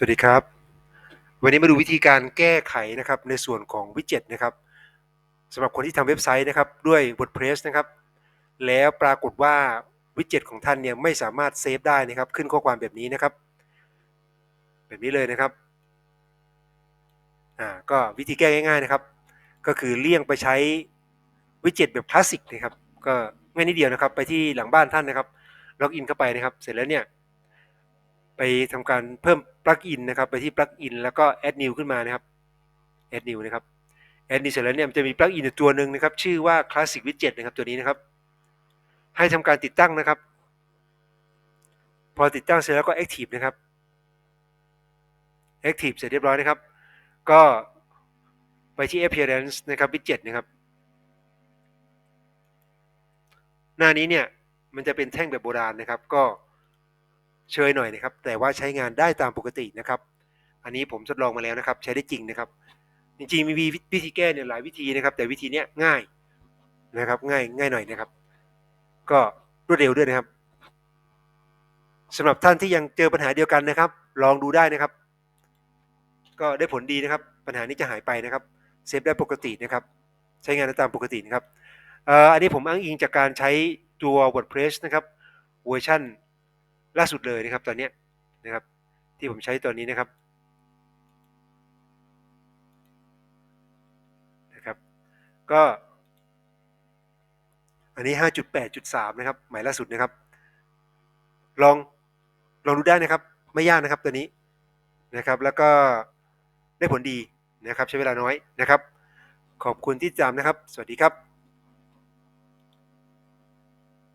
สวัสดีครับ วันนี้มาดูวิธีการแก้ไขนะครับในส่วนของวิดเจ็ตนะครับสำหรับคนที่ทำเว็บไซต์นะครับด้วย WordPress นะครับ แล้วปรากฏว่าวิดเจ็ตของท่านเนี่ยไม่สามารถเซฟได้นะครับ ขึ้นข้อความแบบนี้นะครับ แบบนี้เลยนะครับอ่าก็วิธีแก้ง่าย ๆนะครับ ก็คือเลี่ยงไปใช้วิดเจ็ตแบบคลาสสิกนะครับ ก็ง่ายนิดเดียวนะครับ ไปที่หลังบ้านท่านนะครับล็อกอินเข้าไปนะครับ เสร็จแล้วเนี่ย ไปทำการเพิ่มปลั๊กอินนะครับ ไปที่ปลั๊กอินแล้วก็ add new ขึ้นมานะครับ add new นะครับ add new เสร็จแล้วเนี่ยมันจะมีปลั๊กอินตัวหนึ่งนะครับ ชื่อว่า classic widget นะครับตัวนี้นะครับ ให้ทำการติดตั้งนะครับ พอติดตั้งเสร็จแล้วก็ active นะครับ active เสร็จเรียบร้อยนะครับ ก็ไปที่ appearance นะครับ widget นะครับ หน้านี้เนี่ยมันจะเป็นแท่งแบบโบราณนะครับ ก็ เชยหน่อยนะครับ แต่ว่าใช้งานได้ตามปกตินะครับ อันนี้ผมทดลองมาแล้วนะครับ ใช้ได้จริงนะครับ จริงๆมีวิธีแก้เนี่ยหลายวิธีนะครับ แต่วิธีเนี้ยง่ายนะครับ ง่ายง่ายหน่อยนะครับ ก็รวดเร็วด้วยนะครับสำหรับท่านที่ยังเจอปัญหาเดียวกันนะครับ ลองดูได้นะครับ ก็ได้ผลดีนะครับ ปัญหานี้จะหายไปนะครับเซฟได้ปกตินะครับ ใช้งานได้ตามปกตินะครับอันนี้ผมอ้างอิงจากการใช้ตัว WordPress นะครับเวอร์ชัน ล่าสุดเลยนะครับตอนนี้นะครับที่ผมใช้ตัวนี้นะครับนะครับ ก็ อันนี้ 5.8.3 นะครับหมายล่าสุดนะครับ ลองลองดูได้นะครับ ไม่ยากนะครับตัวนี้นะครับ แล้วก็ได้ผลดีนะครับ ใช้เวลาน้อยนะครับ ขอบคุณที่ติดตามนะครับ สวัสดีครับ